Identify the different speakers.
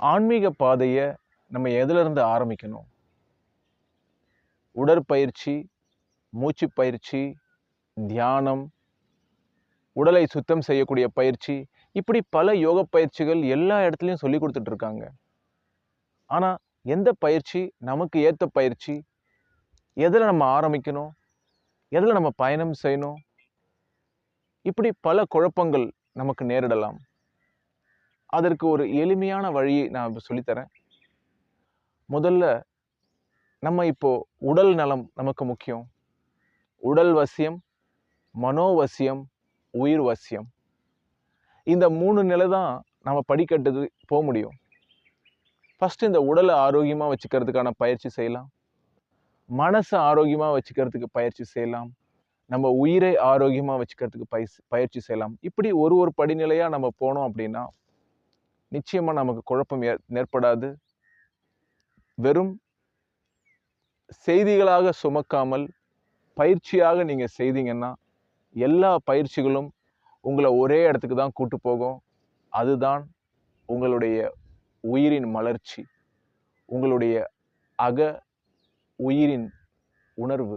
Speaker 1: ஆன்மீக பாதையை நம்ம எதிலிருந்து ஆரம்பிக்கணும்? உடற்பயிற்சி மூச்சு பயிற்சி தியானம் உடலை சுத்தம் செய்யக்கூடிய பயிற்சி இப்படி பல யோக பயிற்சிகள் எல்லா இடத்துலையும் சொல்லி கொடுத்துட்ருக்காங்க ஆனால் எந்த பயிற்சி நமக்கு ஏற்ற பயிற்சி எதில் நம்ம ஆரம்பிக்கணும் எதில் நம்ம பயணம் செய்யணும் இப்படி பல குழப்பங்கள் நமக்கு நேரிடலாம். அதற்கு ஒரு எளிமையான வழியை நான் இப்போ சொல்லித்தரேன். முதல்ல நம்ம இப்போ உடல் நலம் நமக்கு முக்கியம். உடல் வசியம் மனோவசியம் உயிர் வசியம். இந்த மூணு நிலை தான் நம்ம படிக்கட்டுது போக முடியும். ஃபஸ்ட்டு இந்த உடலை ஆரோக்கியமாக வச்சுக்கிறதுக்கான பயிற்சி செய்யலாம். மனசை ஆரோக்கியமாக வச்சுக்கிறதுக்கு பயிற்சி செய்யலாம். நம்ம உயிரை ஆரோக்கியமாக வச்சுக்கிறதுக்கு பயிற்சி பயிற்சி செய்யலாம். இப்படி ஒரு ஒரு படிநிலையாக நம்ம போனோம் அப்படின்னா நிச்சயமாக நமக்கு குழப்பம் ஏற் ஏற்படாது. வெறும் செய்திகளாக சுமக்காமல் பயிற்சியாக நீங்கள் செய்தீங்கன்னா எல்லா பயிற்சிகளும் உங்களை ஒரே இடத்துக்கு தான் கூட்டு போகும். அதுதான் உங்களுடைய உயிரின் மலர்ச்சி. உங்களுடைய அக உயிரின் உணர்வு.